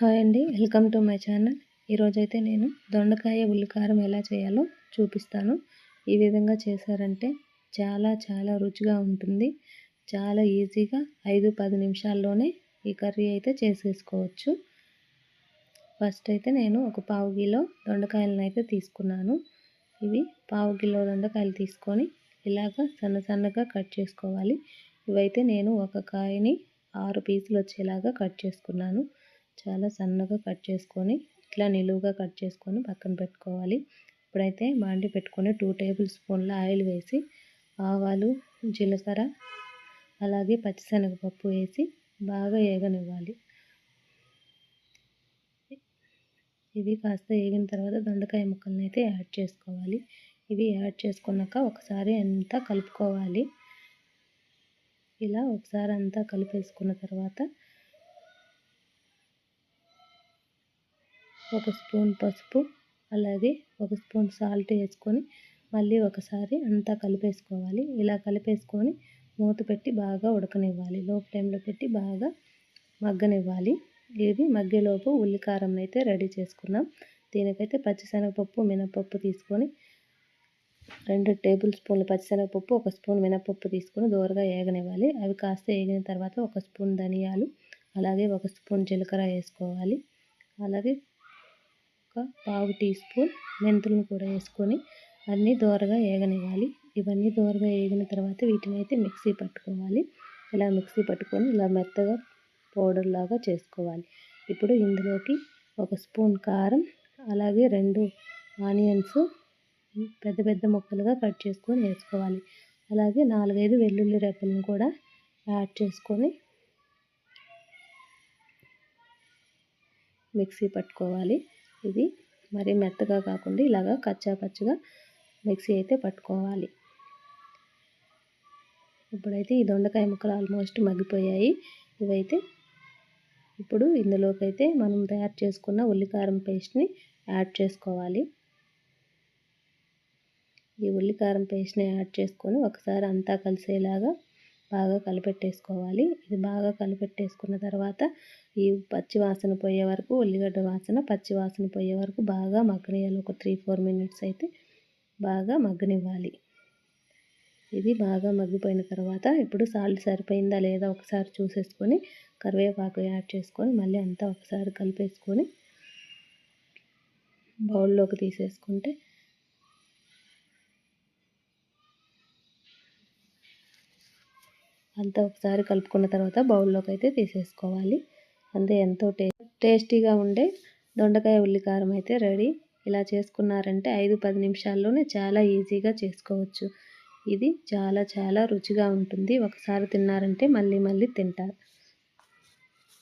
Hi అండి welcome to my channel. ఈరోజైతే నేను దొండకాయ ఉల్లికారం ఎలా చేయాలో చూపిస్తాను. ఈ విధంగా చేశారంటే చాలా చాలా రుచిగా ఉంటుంది. చాలా ఈజీగా ఐదు పది నిమిషాల్లోనే ఈ కర్రీ అయితే చేసేసుకోవచ్చు. ఫస్ట్ అయితే నేను ఒక పావు కిలో దొండకాయలను అయితే తీసుకున్నాను. ఇవి పావు కిలో దొండకాయలు తీసుకొని ఇలాగ సన్న సన్నగా కట్ చేసుకోవాలి. ఇవైతే నేను ఒక కాయని ఆరు పీసులు వచ్చేలాగా కట్ చేసుకున్నాను. చాలా సన్నగా కట్ చేసుకొని ఇట్లా నిలువుగా కట్ చేసుకొని పక్కన పెట్టుకోవాలి. ఇప్పుడైతే బాండి పెట్టుకొని టూ టేబుల్ స్పూన్ల ఆయిల్ వేసి ఆవాలు జీలకర్ర అలాగే పచ్చిశనగపప్పు వేసి బాగా ఏగనివ్వాలి. ఇవి కాస్త వేగిన తర్వాత దొండకాయ ముక్కల్ని అయితే యాడ్ చేసుకోవాలి. ఇవి యాడ్ చేసుకున్నాక ఒకసారి అంతా కలుపుకోవాలి. ఇలా ఒకసారి అంతా కలిపేసుకున్న తర్వాత ఒక స్పూన్ పసుపు అలాగే ఒక స్పూన్ సాల్ట్ వేసుకొని మళ్ళీ ఒకసారి అంతా కలిపేసుకోవాలి. ఇలా కలిపేసుకొని మూత పెట్టి బాగా ఉడకనివ్వాలి. లో ఫ్లేమ్లో పెట్టి బాగా మగ్గనివ్వాలి. ఇది మగ్గేలోపు ఉల్లికారం అయితే రెడీ చేసుకున్నాం. దీనికైతే పచ్చిశనగపప్పు మినపప్పు తీసుకొని రెండు టేబుల్ స్పూన్లు పచ్చిశనగపప్పు ఒక స్పూన్ మినపప్పు తీసుకొని దూరగా ఏగనివ్వాలి. అవి కాస్త ఏగిన తర్వాత ఒక స్పూన్ ధనియాలు అలాగే ఒక స్పూన్ జీలకర్ర వేసుకోవాలి. అలాగే ఒక పావు టీ స్పూన్ మెంతులను కూడా వేసుకొని అన్నీ దోరగా ఏగనివ్వాలి. ఇవన్నీ దోరగా ఏగిన తర్వాత వీటిని అయితే మిక్సీ పట్టుకోవాలి. ఇలా మిక్సీ పట్టుకొని ఇలా మెత్తగా పౌడర్ లాగా చేసుకోవాలి. ఇప్పుడు ఇందులోకి ఒక స్పూన్ కారం అలాగే రెండు ఆనియన్స్ పెద్ద పెద్ద ముక్కలుగా కట్ చేసుకొని వేసుకోవాలి. అలాగే నాలుగైదు వెల్లుల్లి రెప్పలను కూడా యాడ్ చేసుకొని మిక్సీ పట్టుకోవాలి. ఇది మరి మెత్తగా కాకుండా ఇలాగా కచ్చా పచ్చగా మిక్సీ అయితే పట్టుకోవాలి. ఇప్పుడైతే ఈ దొండకాయ ముక్కలు ఆల్మోస్ట్ మగ్గిపోయాయి. ఇవైతే ఇప్పుడు ఇందులోకి అయితే మనం తయారు చేసుకున్న ఉల్లికారం పేస్ట్ని యాడ్ చేసుకోవాలి. ఈ ఉల్లికారం పేస్ట్ని యాడ్ చేసుకొని ఒకసారి అంతా కలిసేలాగా బాగా కలిపెట్టేసుకోవాలి. ఇది బాగా కలిపెట్టేసుకున్న తర్వాత ఈ పచ్చి వాసన పోయే వరకు ఉల్లిగడ్డ వాసన పచ్చి వాసన పోయే వరకు బాగా మగ్గనియాలి ఒక త్రీ ఫోర్ మినిట్స్ అయితే బాగా మగ్గనివ్వాలి. ఇది బాగా మగ్గిపోయిన తర్వాత ఇప్పుడు సాల్ట్ సరిపోయిందా లేదా ఒకసారి చూసేసుకొని కరివేపాకు యాడ్ చేసుకొని మళ్ళీ అంతా ఒకసారి కలిపేసుకొని బౌల్లోకి తీసేసుకుంటే అంతా ఒకసారి కలుపుకున్న తర్వాత బౌల్లోకి అయితే తీసేసుకోవాలి. అంతే ఎంతో టే టేస్టీగా ఉండే దొండకాయ ఉల్లికారం అయితే రెడీ. ఇలా చేసుకున్నారంటే ఐదు పది నిమిషాల్లోనే చాలా ఈజీగా చేసుకోవచ్చు. ఇది చాలా చాలా రుచిగా ఉంటుంది. ఒకసారి తిన్నారంటే మళ్ళీ మళ్ళీ తింటారు.